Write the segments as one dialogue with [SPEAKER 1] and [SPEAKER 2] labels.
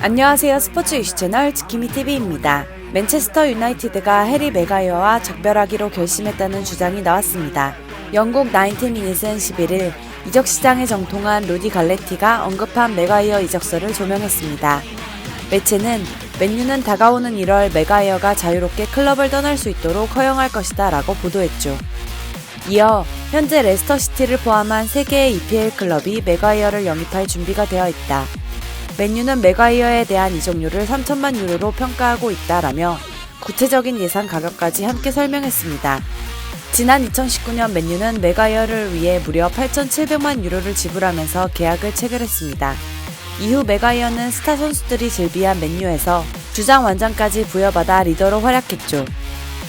[SPEAKER 1] 안녕하세요. 스포츠 이슈 채널 지키미TV입니다. 맨체스터 유나이티드가 해리 메가이어와 작별하기로 결심했다는 주장이 나왔습니다. 영국 나인티미닛은 11일 이적 시장에 정통한 루디 갈레티가 언급한 메가이어 이적설을 조명했습니다. 매체는 맨유는 다가오는 1월 메가이어가 자유롭게 클럽을 떠날 수 있도록 허용할 것이다 라고 보도했죠. 이어 현재 레스터시티를 포함한 3개의 EPL 클럽이 메가이어를 영입할 준비가 되어 있다. 맨유는 메가이어에 대한 이적료를 3천만 유로로 평가하고 있다라며 구체적인 예상 가격까지 함께 설명했습니다. 지난 2019년 맨유는 메가이어를 위해 무려 8,700만 유로를 지불하면서 계약을 체결했습니다. 이후 메가이어는 스타 선수들이 즐비한 맨유에서 주장 완장까지 부여받아 리더로 활약했죠.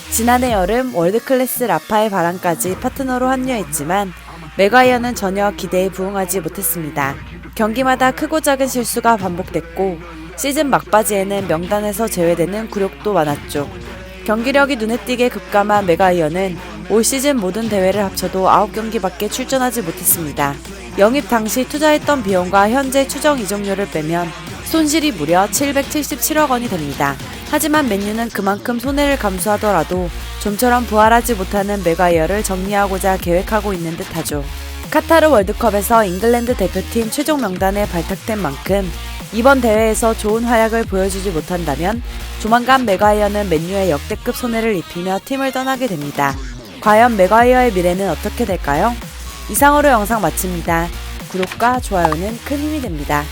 [SPEAKER 1] 지난해 여름 월드클래스 라파엘 바람까지 파트너로 합류했지만 메가이어는 전혀 기대에 부응하지 못했습니다. 경기마다 크고 작은 실수가 반복됐고 시즌 막바지에는 명단에서 제외되는 굴욕도 많았죠. 경기력이 눈에 띄게 급감한 메가이어는 올 시즌 모든 대회를 합쳐도 9경기밖에 출전하지 못했습니다. 영입 당시 투자했던 비용과 현재 추정 이적료를 빼면 손실이 무려 777억 원이 됩니다. 하지만 맨유는 그만큼 손해를 감수하더라도 좀처럼 부활하지 못하는 메가이어를 정리하고자 계획하고 있는 듯하죠. 카타르 월드컵에서 잉글랜드 대표팀 최종 명단에 발탁된 만큼 이번 대회에서 좋은 활약을 보여주지 못한다면 조만간 메가이어는 맨유의 역대급 손해를 입히며 팀을 떠나게 됩니다. 과연 메가이어의 미래는 어떻게 될까요? 이상으로 영상 마칩니다. 구독과 좋아요는 큰 힘이 됩니다.